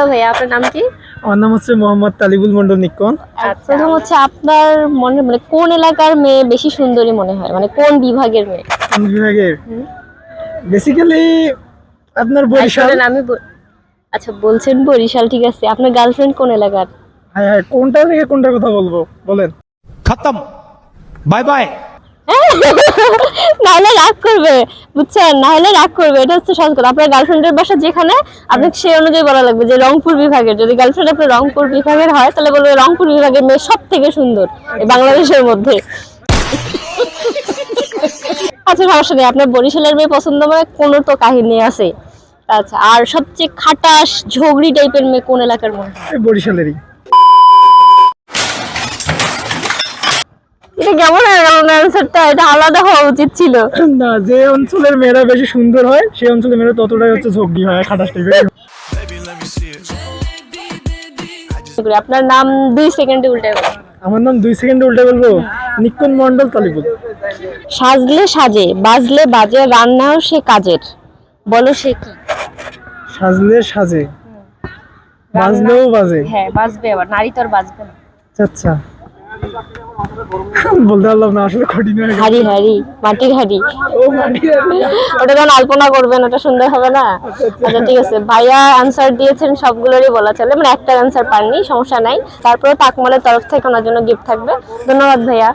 Hello আপনার নাম কি? আমার নাম হচ্ছে মোহাম্মদ তালিবুল মন্ডল নিকন আচ্ছা, প্রথম হচ্ছে আপনার মনে মানে কোন এলাকার মেয়ে বেশি সুন্দরী মনে হয়? মানে কোন বিভাগের মেয়ে? কোন বিভাগের? বেসিক্যালি আপনার আচ্ছা, বরিশাল। আমি আচ্ছা বলছেন বরিশাল ঠিক আছে। আপনার গার্লফ্রেন্ড কোন এলাকার? হ্যাঁ হ্যাঁ কোনটা কোনটার কথা বলব? বলেন। খতম। বাই বাই নাহলে রাগ করবে বুঝছেন? নাহলে রাগ করবে এটা হচ্ছে সহজ আপনার গার্লফ্রেন্ডের বাসা যেখানে আপনাকে সেই অনুযায়ী বলা লাগবে যে রংপুর বিভাগের। যদি গার্লফ্রেন্ড আপনার রংপুর বিভাগের হয় তাহলে বলবে রংপুর বিভাগের মেয়ে সব থেকে সুন্দর বাংলাদেশের মধ্যে। আচ্ছা সমস্যা নেই। আপনার বরিশালের মেয়ে পছন্দ মানে কোনো তো কাহিনী আছে। আচ্ছা আর সবচেয়ে খাটাস ঝগড়ি টাইপের মেয়ে কোন এলাকার মনে বরিশালেরই। এটা কেমন অ্যান্সারটা এটা আলাদা হওয়া উচিত ছিল। না যে অঞ্চলের মেয়েরা বেশি সুন্দর হয় সেই অঞ্চলের মেয়েরা ততটাই হচ্ছে ঝগড়ি হয় খাটাস টাইপের আপনার নাম দুই সেকেন্ডে উল্টে গেল আমার নাম দুই সেকেন্ড উল্টে বলব নিকন মন্ডল তালিবুল সাজলে সাজে বাজলে বাজে রান্নাও সে কাজের। বলো সে কি? সাজলে সাজে বাজলেও বাজে। হ্যাঁ বাজবে আবার নারী তো আর বাজবে না। আচ্ছা। বলতে পারলাম না আসলে কঠিন হয়ে হাড়ি হাড়ি মাটির হাড়ি। ও মাটি ওটা যখন আলপনা করবেন ওটা সুন্দর হবে না? আচ্ছা ঠিক আছে। ভাইয়া অ্যান্সার দিয়েছেন সবগুলোরই বলা চলে। মানে একটা অ্যান্সার পাননি সমস্যা নাই। তারপরে তাকমালের তরফ থেকে ওনার জন্য গিফট থাকবে। ধন্যবাদ ভাইয়া।